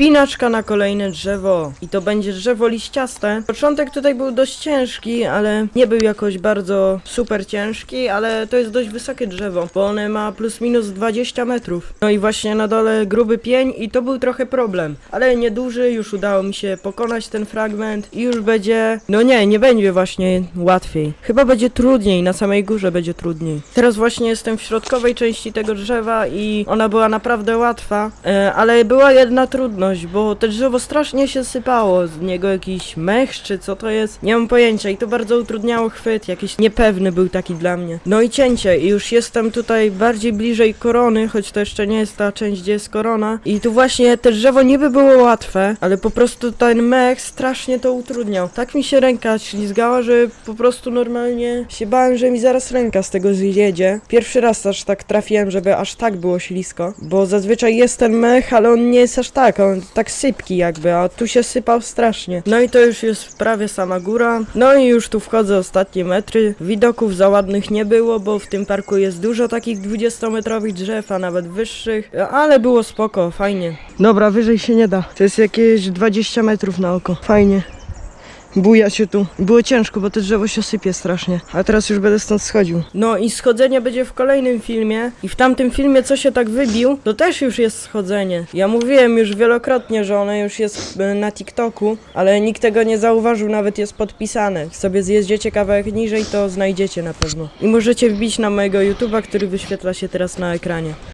Wspinaczka na kolejne drzewo. I to będzie drzewo liściaste. Początek tutaj był dość ciężki, ale nie był jakoś bardzo super ciężki, ale to jest dość wysokie drzewo, bo one ma plus minus 20 metrów. No i właśnie na dole gruby pień i to był trochę problem. Ale nieduży, już udało mi się pokonać ten fragment i już będzie... No nie, nie będzie właśnie łatwiej. Chyba będzie trudniej, na samej górze będzie trudniej. Teraz właśnie jestem w środkowej części tego drzewa i ona była naprawdę łatwa, e, ale była jedna trudność, bo to drzewo strasznie się sypało, z niego jakiś mech czy co to jest, nie mam pojęcia i to bardzo utrudniało chwyt, jakiś niepewny był taki dla mnie. No i cięcie i już jestem tutaj bardziej bliżej korony, choć to jeszcze nie jest ta część, gdzie jest korona i tu właśnie te drzewo niby było łatwe, ale po prostu ten mech strasznie to utrudniał. Tak mi się ręka ślizgała, że po prostu normalnie się bałem, że mi zaraz ręka z tego zjedzie. Pierwszy raz aż tak trafiłem, żeby aż tak było ślisko, bo zazwyczaj jest ten mech, ale on nie jest aż tak, on tak sypki jakby, a tu się sypał strasznie. No i to już jest prawie sama góra. No i już tu wchodzę ostatnie metry. Widoków za ładnych nie było, bo w tym parku jest dużo takich 20-metrowych drzew, a nawet wyższych, ale było spoko, fajnie. Dobra, wyżej się nie da. To jest jakieś 20 metrów na oko. Fajnie. Buja się tu. Było ciężko, bo to drzewo się sypie strasznie. A teraz już będę stąd schodził. No i schodzenie będzie w kolejnym filmie. I w tamtym filmie, co się tak wybił, to też już jest schodzenie. Ja mówiłem już wielokrotnie, że ono już jest e, na TikToku, ale nikt tego nie zauważył, nawet jest podpisane. Jak sobie zjeździecie kawałek niżej, to znajdziecie na pewno. I możecie wbić na mojego YouTube'a, który wyświetla się teraz na ekranie.